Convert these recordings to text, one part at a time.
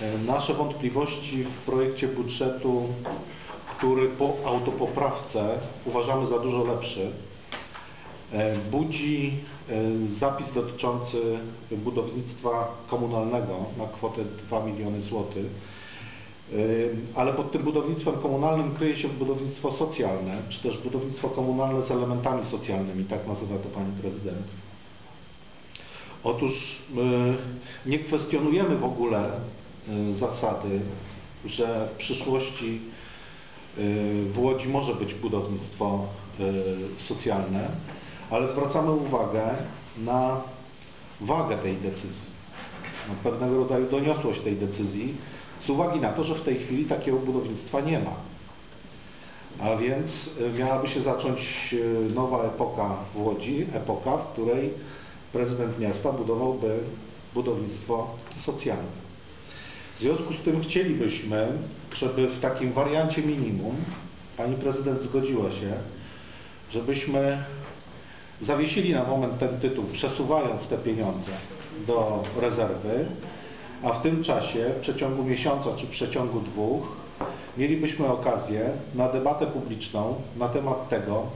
E, Nasze wątpliwości w projekcie budżetu, który po autopoprawce uważamy za dużo lepszy, e, budzi e, zapis dotyczący budownictwa komunalnego na kwotę 2 miliony złotych. Ale pod tym budownictwem komunalnym kryje się budownictwo socjalne, czy też budownictwo komunalne z elementami socjalnymi, tak nazywa to pani prezydent. Otóż nie kwestionujemy w ogóle zasady, że w przyszłości y, w Łodzi może być budownictwo y, socjalne, ale zwracamy uwagę na wagę tej decyzji, na pewnego rodzaju doniosłość tej decyzji, z uwagi na to, że w tej chwili takiego budownictwa nie ma. A więc miałaby się zacząć nowa epoka w Łodzi, epoka, w której prezydent miasta budowałby budownictwo socjalne. W związku z tym chcielibyśmy, żeby w takim wariancie minimum pani prezydent zgodziła się, żebyśmy zawiesili na moment ten tytuł, przesuwając te pieniądze do rezerwy, a w tym czasie, w przeciągu miesiąca czy w przeciągu dwóch, mielibyśmy okazję na debatę publiczną na temat tego,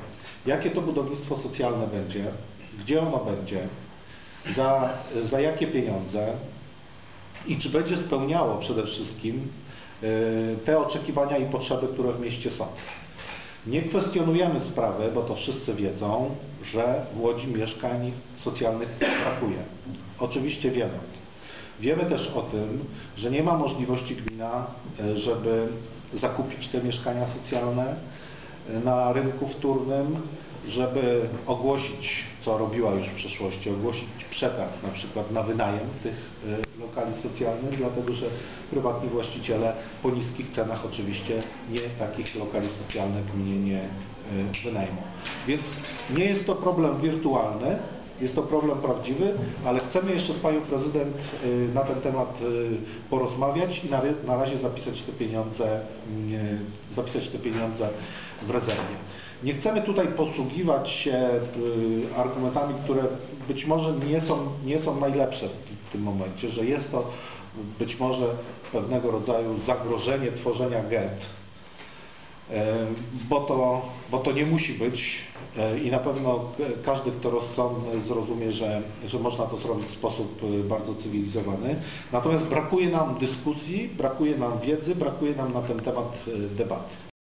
jakie to budownictwo socjalne będzie, gdzie ono będzie, za, za jakie pieniądze i czy będzie spełniało przede wszystkim y, te oczekiwania i potrzeby, które w mieście są. Nie kwestionujemy sprawy, bo to wszyscy wiedzą, że w Łodzi mieszkań socjalnych brakuje. Oczywiście wiemy. Wiemy też o tym, że nie ma możliwości gmina, y, żeby zakupić te mieszkania socjalne na rynku wtórnym, żeby ogłosić, co robiła już w przeszłości, ogłosić przetarg na przykład na wynajem tych y, lokali socjalnych, dlatego że prywatni właściciele po niskich cenach oczywiście nie takich lokali socjalnych gminie nie y, wynajmą. Więc nie jest to problem wirtualny, jest to problem prawdziwy, ale chcemy jeszcze z Panią Prezydent y, na ten temat y, porozmawiać i na, razie zapisać te pieniądze, y, zapisać te pieniądze w rezerwie. Nie chcemy tutaj posługiwać się argumentami, które być może nie są, nie są najlepsze w, tym momencie, że jest to być może pewnego rodzaju zagrożenie tworzenia get, bo to, bo to nie musi być i na pewno każdy, kto rozsądny zrozumie, że, że można to zrobić w sposób e, bardzo cywilizowany. Natomiast brakuje nam dyskusji, brakuje nam wiedzy, brakuje nam na ten temat e, debaty.